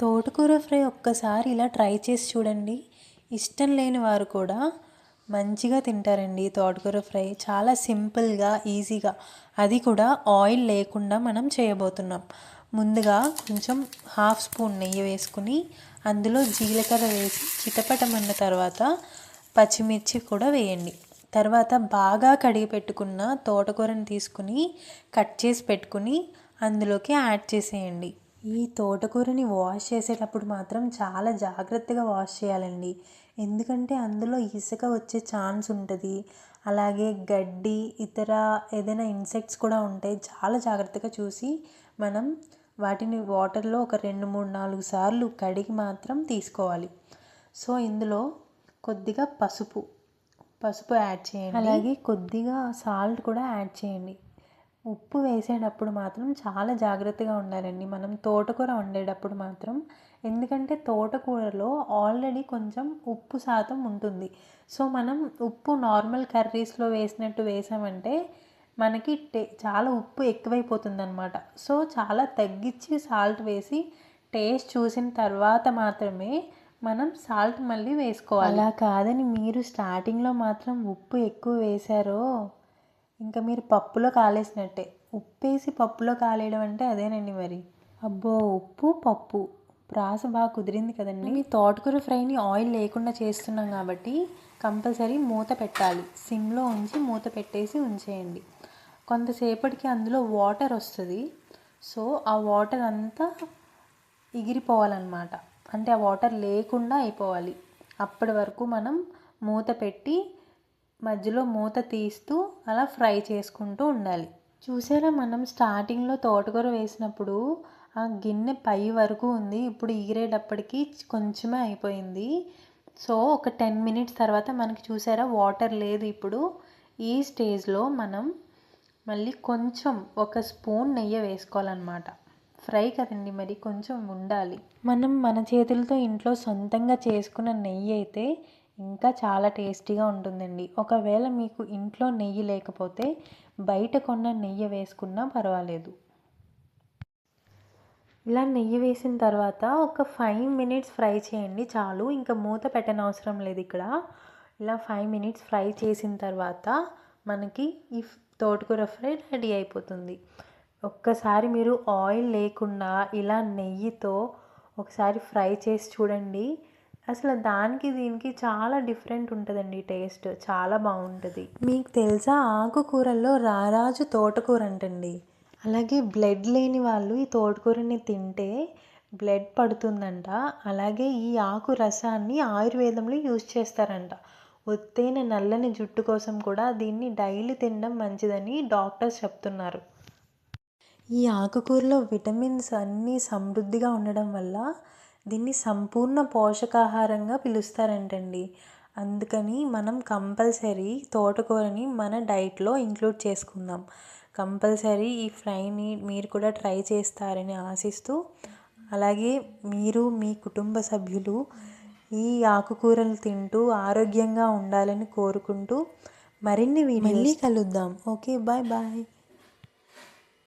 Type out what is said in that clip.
తోటకూర ఫ్రై ఒక్కసారి ఇలా ట్రై చేసి చూడండి. ఇష్టం లేని వారు కూడా మంచిగా తింటారండి తోటకూర ఫ్రై. చాలా సింపుల్గా ఈజీగా. అది కూడా ఆయిల్ లేకుండా మనం చేయబోతున్నాం. ముందుగా కొంచెం హాఫ్ స్పూన్ నెయ్యి వేసుకుని అందులో జీలకర్ర వేసి చిటపటమన్న తర్వాత పచ్చిమిర్చి కూడా వేయండి. తర్వాత బాగా కడిగి పెట్టుకున్న తోటకూరని తీసుకుని కట్ చేసి పెట్టుకుని అందులోకి యాడ్ చేసేయండి. ఈ తోటకూరని వాష్ చేసేటప్పుడు మాత్రం చాలా జాగ్రత్తగా వాష్ చేయాలండి. ఎందుకంటే అందులో ఇసుక వచ్చే ఛాన్స్ ఉంటుంది. అలాగే గడ్డి ఇతర ఏదైనా ఇన్సెక్ట్స్ కూడా ఉంటాయి చాలా జాగ్రత్తగా చూసి మనం వాటిని వాటర్లో ఒక రెండు మూడు నాలుగు సార్లు కడిగి మాత్రం తీసుకోవాలి. సో ఇందులో కొద్దిగా పసుపు పసుపు యాడ్ చేయండి. అలాగే కొద్దిగా సాల్ట్ కూడా యాడ్ చేయండి. ఉప్పు వేసేటప్పుడు మాత్రం చాలా జాగ్రత్తగా ఉండాలండి. మనం తోటకూర వండేటప్పుడు మాత్రం. ఎందుకంటే తోటకూరలో ఆల్రెడీ కొంచెం ఉప్పు శాతం ఉంటుంది. సో మనం ఉప్పు నార్మల్ కర్రీస్లో వేసినట్టు వేసామంటే మనకి టే చాలా ఉప్పు ఎక్కువైపోతుంది అనమాట సో చాలా తగ్గించి సాల్ట్ వేసి టేస్ట్ చూసిన తర్వాత మాత్రమే మనం సాల్ట్ మళ్ళీ వేసుకోవాలి. అలా కాదని మీరు స్టార్టింగ్లో మాత్రం ఉప్పు ఎక్కువ వేశారో ఇంకా మీరు పప్పులో కాలేసినట్టే. ఉప్పేసి పప్పులో కాలేయడం అంటే అదేనండి మరి. అబ్బో ఉప్పు పప్పు. ప్రాస బాగా కుదిరింది కదండి. మీ తోటకూర ఫ్రైని ఆయిల్ లేకుండా చేస్తున్నాం కాబట్టి కంపల్సరీ మూత పెట్టాలి. సిమ్లో ఉంచి మూత పెట్టేసి ఉంచేయండి. కొంతసేపటికి అందులో వాటర్ వస్తుంది. సో ఆ వాటర్ అంతా ఎగిరిపోవాలన్నమాట అంటే ఆ వాటర్ లేకుండా అయిపోవాలి. అప్పటి వరకు మనం మూత పెట్టి మధ్యలో మూత తీస్తూ అలా ఫ్రై చేసుకుంటూ ఉండాలి. చూసారా మనం స్టార్టింగ్లో తోటకూర వేసినప్పుడు ఆ గిన్నె పై వరకు ఉంది. ఇప్పుడు ఎగిరేటప్పటికి కొంచెమే అయిపోయింది. సో ఒక టెన్ మినిట్స్ తర్వాత మనకి చూసారా వాటర్ లేదు ఇప్పుడు. ఈ స్టేజ్లో మనం మళ్ళీ కొంచెం ఒక స్పూన్ నెయ్యి వేసుకోవాలన్నమాట. ఫ్రై కదండి మరి కొంచెం ఉండాలి. మనం మన చేతులతో ఇంట్లో సొంతంగా చేసుకున్న నెయ్యి అయితే ఇంకా చాలా టేస్టీగా ఉంటుందండి. ఒకవేళ మీకు ఇంట్లో నెయ్యి లేకపోతే బయట కొన్న నెయ్యి వేసుకున్నా పర్వాలేదు. ఇలా నెయ్యి వేసిన తర్వాత ఒక ఫైవ్ మినిట్స్ ఫ్రై చేయండి చాలు. ఇంకా మూత పెట్టనవసరం లేదు ఇక్కడ. ఇలా ఫైవ్ మినిట్స్ ఫ్రై చేసిన తర్వాత మనకి ఈ తోటకూర ఫ్రై రెడీ అయిపోతుంది. ఒక్కసారి మీరు ఆయిల్ లేకుండా ఇలా నెయ్యితో ఒకసారి ఫ్రై చేసి చూడండి. అసలు దానికి దీనికి చాలా డిఫరెంట్ ఉంటుందండి టేస్ట్. చాలా బాగుంటుంది. మీకు తెలుసా ఆకుకూరల్లో రారాజు తోటకూర అంటండి అలాగే బ్లడ్ లేని వాళ్ళు ఈ తోటకూరని తింటే బ్లడ్ పడుతుందంట. అలాగే ఈ ఆకు రసాన్ని ఆయుర్వేదంలో యూజ్ చేస్తారంట. ఒత్తైన నల్లని జుట్టు కోసం కూడా దీన్ని డైలీ తినడం మంచిదని డాక్టర్స్ చెప్తున్నారు. ఈ ఆకుకూరలో విటమిన్స్ అన్నీ సమృద్ధిగా ఉండడం వల్ల దీన్ని సంపూర్ణ పోషకాహారంగా పిలుస్తారంటండి. అందుకని మనం కంపల్సరీ తోటకూరని మన డైట్లో ఇంక్లూడ్ చేసుకుందాం. కంపల్సరీ ఈ ఫ్రైని మీరు కూడా ట్రై చేస్తారని ఆశిస్తూ అలాగే మీరు మీ కుటుంబ సభ్యులు ఈ ఆకుకూరలు తింటూ ఆరోగ్యంగా ఉండాలని కోరుకుంటూ మరిన్ని మళ్ళీ కలుద్దాం. Okay bye bye.